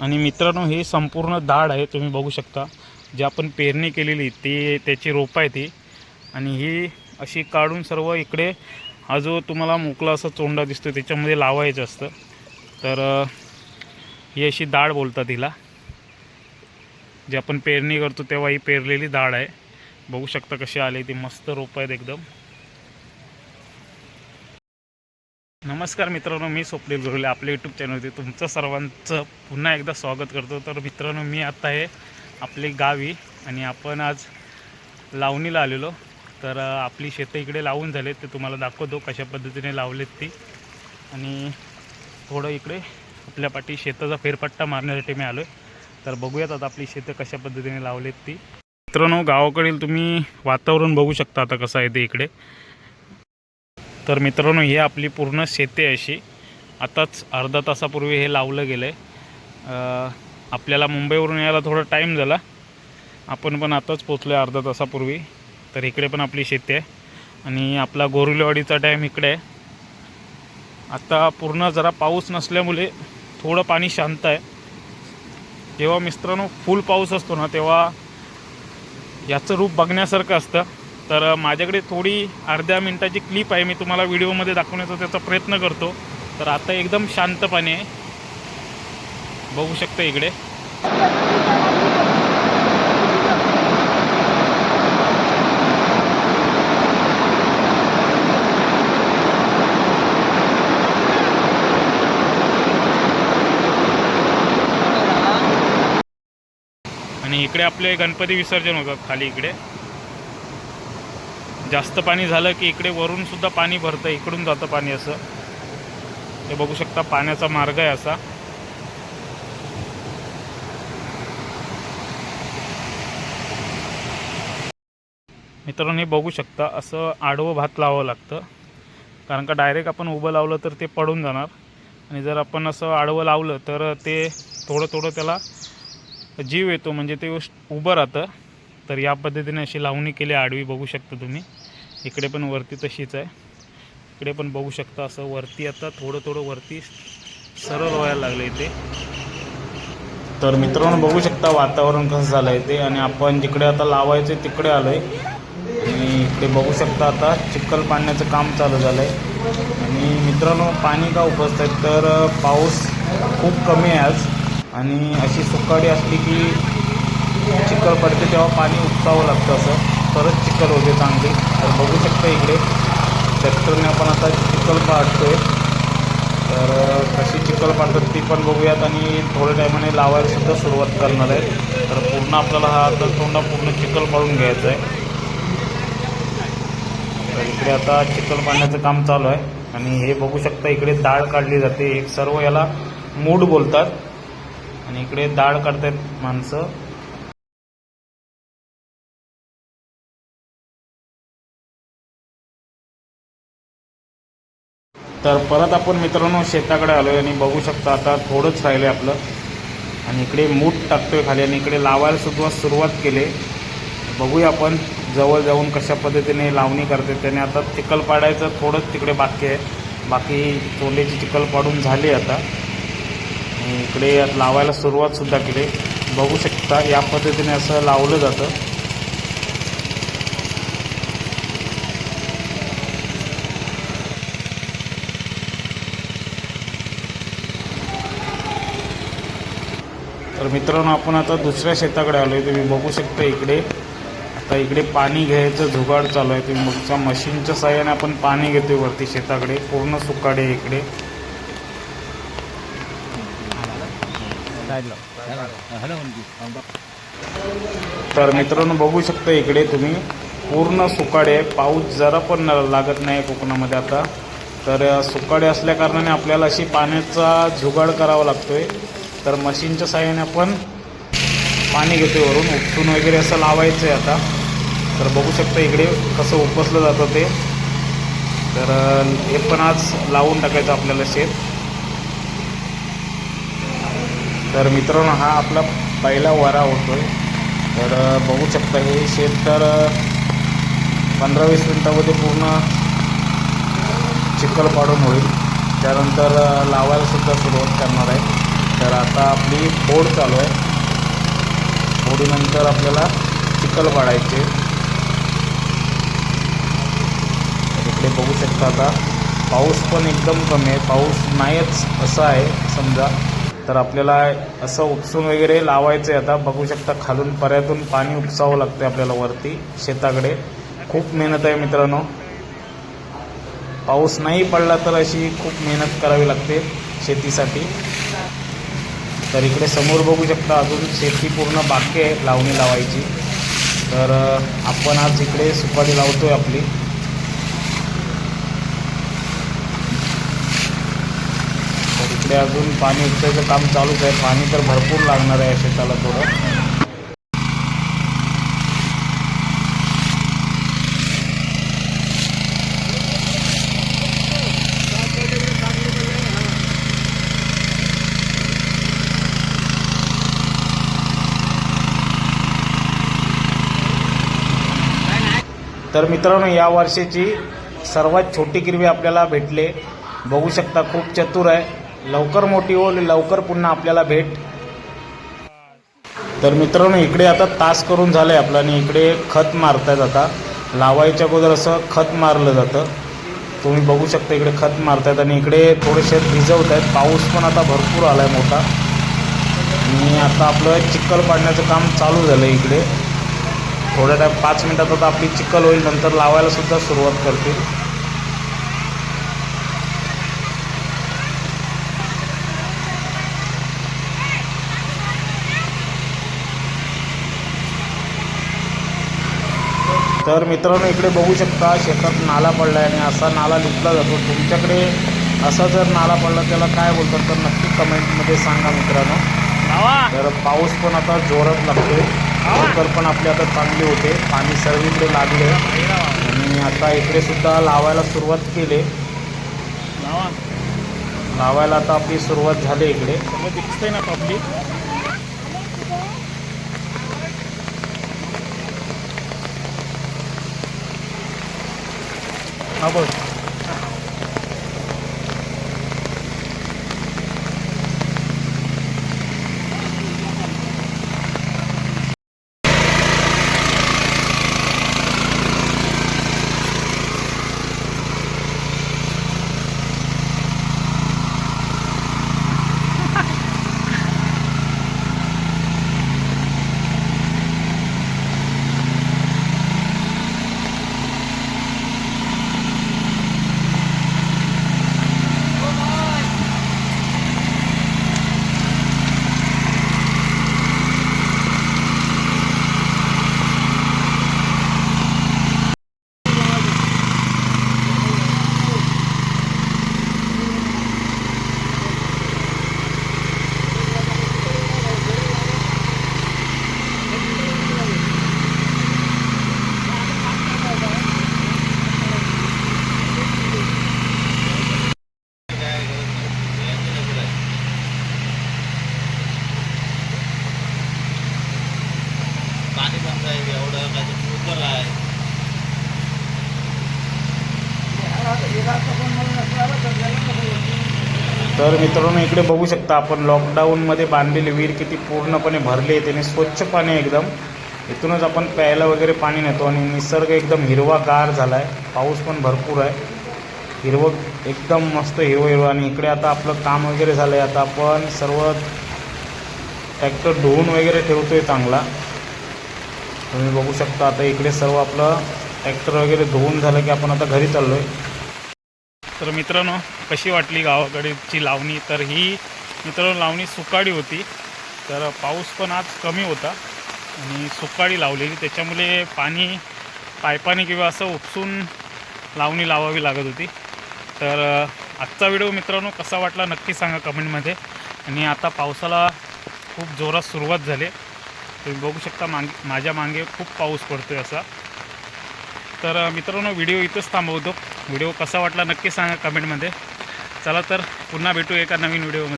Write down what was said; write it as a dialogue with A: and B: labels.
A: आणि मित्रांनो हे संपूर्ण दाढ आहे तुम्ही बघू शकता. जे आपण पेरणी केलेली ती त्याची रोपं आहे ती. आणि ही अशी काढून सर्व इकडे हा जो तुम्हाला मोकळा असा चोंडा दिसतो त्याच्यामध्ये लावायचं असतं. तर ही अशी डाळ बोलतात हिला. जे आपण पेरणी करतो तेव्हा ही पेरलेली डाळ आहे. बघू शकता कशी आली ती. मस्त रोपं आहेत एकदम. नमस्कार मित्रांनो मी स्वप्नील गुरुले आपल्या यूट्यूब चॅनलवरती तुमचं सर्वांचं पुन्हा एकदा स्वागत करतो. तर मित्रांनो मी आत्ता आहे आपली गावी आणि आपण आज लावणीला आलेलो. तर आपली शेतं इकडे लावून झाले ते तुम्हाला दाखवतो कशा पद्धतीने लावलेत ती. आणि थोडं इकडे आपल्या पाठी शेताचा फेरपट्टा मारण्यासाठी मी आलो आहे तर बघूयात आता आपली शेतं कशा पद्धतीने लावलेत ती. मित्रांनो गावाकडील तुम्ही वातावरण बघू शकता आता कसं आहे ते इकडे. तर मित्रांनो ही आपली पूर्ण शेती आहे अशी. आताच अर्धा तासापूर्वी हे लावलं गेलं आहे आपल्याला मुंबईवरून यायला थोडा टाईम झाला. आपण पण आताच पोचलो आहे अर्धा तासापूर्वी. तर इकडे पण आपली शेती आहे. आणि आपला गोरुलेवाडीचा टाईम इकडे आहे. आता पूर्ण जरा पाऊस नसल्यामुळे थोडं पाणी शांत आहे. जेव्हा मित्रांनो फुल पाऊस असतो ना तेव्हा याचं रूप बघण्यासारखं असतं. तर माझ्याकडे थोडी अर्ध्या मिनटाची क्लिप आहे मी तुम्हाला व्हिडिओमध्ये दाखवण्याचा त्याचा प्रयत्न करतो. तर आता एकदम शांतपणे आहे बघू शकतं इकडे. आणि इकडे आपले गणपती विसर्जन होतात खाली इकडे. जास्त पाणी झालं की इकडे वरूनसुद्धा पाणी भरतं इकडून जातं पाणी असं. हे बघू शकता पाण्याचा मार्ग आहे असा. मित्रांनो हे बघू शकता असं आडवं भात लावावं लागतं. कारण का डायरेक्ट आपण उभं लावलं तर ते पडून जाणार. आणि जर आपण असं आडवं लावलं तर ते थोडं थोडं त्याला जीव येतो म्हणजे ते उभं राहतं. तर या पद्धतीने अशी लावणी केली आडवी बघू शकता तुम्ही. इकडे पण वरती तशीच आहे. इकडे पण बघू शकता असं वरती आता थोडं थोडं वरती सरळ व्हायला लागलं इथे. तर मित्रांनो बघू शकता वातावरण कसं झालं आहे ते आणि आपण जिकडे आता लावायचे तिकडे आलो आहे आणि इकडे बघू शकता आता चिखल पाडण्याचं काम चालू झालं आहे आणि मित्रांनो पाणी का उपसत आहे? तर पाऊस खूप कमी आहे आज. आणि अशी सुकाडी असली की चिखल पडते तेव्हा पाणी उपसावं लागतं असं. परत चिखल होते चांगली. तर बघू शकता इकडे. ट्रॅक्टरने आपण आता चिखल पाडतोय तर कशी चिखल पाडतात ती पण बघूयात आणि थोड्या टायमाने लावायला सुद्धा सुरुवात करणार आहे. तर पूर्ण आपल्याला हा आता तोंडा पूर्ण चिखल पाडून घ्यायचा आहे. तर इकडे आता चिखल पाडण्याचं काम चालू आहे. आणि हे बघू शकता इकडे डाळ काढली जाते. एक सर्व याला मूड बोलतात. आणि इकडे डाळ काढतायत माणसं. तर परत आपण मित्रांनो शेताकडे आलो आहे आणि बघू शकता आता थोडंच राहिलं आहे आपलं. आणि इकडे मूठ टाकतोय खाली आणि इकडे लावायला सुद्धा सुरुवात केली. बघूया आपण जवळ जाऊन कशा पद्धतीने लावणी करते. त्याने आता चिखल पाडायचं थोडंच तिकडे बाकी आहे. बाकी तोंडेची चिखल पाडून झाली आता. आणि इकडे लावायला सुरुवातसुद्धा केली. बघू शकता या पद्धतीने असं लावलं जातं. तर मित्रांनो आपण आता दुसऱ्या शेताकडे आलो आहे तुम्ही बघू शकता इकडे. आता इकडे पाणी घ्यायचं जुगाड चालू आहे. तुम्ही बघता मशीनच्या साह्याने आपण पाणी घेतोय वरती शेताकडे. पूर्ण सुकाडे आहे इकडे. तर मित्रांनो बघू शकता इकडे तुम्ही. पूर्ण सुकाडे आहे. पाऊस जरा पण लागत नाही कोकणामध्ये आता. तर सुकाडे असल्या कारणाने आपल्याला अशी पाण्याचा जुगाड करावा लागतोय. तर मशीनच्या साह्याने आपण पाणी घेतो वरून. उपसून वगैरे असं लावायचं आहे आता. तर बघू शकता इकडे कसं उपसलं जातं ते. तर हे पण आज लावून टाकायचं आपल्याला शेत. तर मित्रांनो हा आपला पहिला वारा होतोय. तर बघू शकता हे शेत तर पंधरा वीस मिनटामध्ये पूर्ण चिखल पाडून होईल. त्यानंतर लावायलासुद्धा सुरुवात करणार आहे. तर आता आपली फोड चालू आहे. फोडीनंतर आपल्याला चिखल वाढायचे. इकडे बघू शकता आता पाऊस पण एकदम कमी आहे. पाऊस नाहीच असं आहे समजा. तर आपल्याला असं उपसून वगैरे लावायचं आहे आता. बघू शकता खालून पर्यातून पाणी उपसावं लागतं आपल्याला वरती शेताकडे. खूप मेहनत आहे मित्रांनो. पाऊस नाही पडला तर अशी खूप मेहनत करावी लागते शेतीसाठी. तर इकडे समोर बघू शकता अजून शेती पूर्ण बाकी आहे लावणी लावायची. तर आपण आज इकडे सुपारी लावतोय आपली. तर इकडे अजून पाणी उपसायचं काम चालूच आहे. पाणी तर भरपूर लागणार आहे शेताला थोडं. तर मित्रांनो या वर्षाची सर्वात छोटी किरवी आपल्याला भेटले. बघू शकता खूप चतुर आहे. लवकर मोठी होईल लवकर पुन्हा आपल्याला भेट. तर मित्रांनो इकडे आता तास करून झालंय आपलं आणि इकडे खत मारतायत आता. लावायच्या अगोदर असं खत मारलं जातं. तुम्ही बघू शकता इकडे खत मारतायत आणि इकडे थोडेसे भिजवत आहेत पाऊस पण आता भरपूर आला आहे मोठा. आणि आता आपलं चिखल पाडण्याचं काम चालू झालं इकडे. थोड्या टाईम पाच मिनिटात आता आपली चिखल होईल नंतर लावायला सुद्धा सुरुवात करतील. तर मित्रांनो इकडे बघू शकता शेतात नाला पडला आहे आणि असा नाला लिपला जातो. तुमच्याकडे असा जर नाला पडला त्याला काय बोलतात? तर नक्की कमेंटमध्ये सांगा मित्रांनो. तर पाऊस पण आता जोरात लागतोय. लवकर पण आपले आता चांगले होते. पाणी सर्वीकडे लागले. आणि आता इकडे सुद्धा लावायला सुरुवात केली. लावायला आता आपली सुरुवात झाली इकडे. दिसते ना पब्लिक हा बघ
B: पाणी बंद आहे एवढं काय उकल आहे
A: तर मित्रांनो इकडे बघू शकता आपण लॉकडाऊनमध्ये बांधलेली विहीर किती पूर्णपणे भरली आहे त्याने स्वच्छ पाणी आहे एकदम. इथूनच आपण प्यायला वगैरे पाणी नेतो आणि निसर्ग एकदम हिरवागार झाला आहे पाऊस पण भरपूर आहे. हिरवं एकदम मस्त हिरवं हिरवं आणि इकडे आता आपलं काम वगैरे झालं आहे आता आपण सर्व ट्रॅक्टर धुवून वगैरे ठेवतो आहे चांगला. तुम्ही बघू शकता आता इकडे सर्व आपलं ट्रॅक्टर वगैरे धुवून झालं की आपण आता घरी चाललो आहे तर मित्रांनो कशी वाटली गावाकडेची लावणी? तर ही मित्रांनो लावणी सुकाळी होती. तर पाऊस पण आज कमी होता आणि सुकाळी लावलेली. त्याच्यामुळे पाणी पायपाने किंवा असं उपसून लावणी लावावी लागत होती. तर आजचा व्हिडिओ मित्रांनो कसा वाटला नक्की सांगा कमेंटमध्ये. आणि आता पावसाला खूप जोरात सुरुवात झाली. तुम्ही बघू शकता मांग माझ्या मागे खूप पाऊस पडतो आहे असा. तर मित्रांनो व्हिडिओ इथंच थांबवतो. व्हिडिओ कसा वाटला नक्की सांगा कमेंटमध्ये. चला तर पुन्हा भेटू एका नवीन व्हिडिओमध्ये.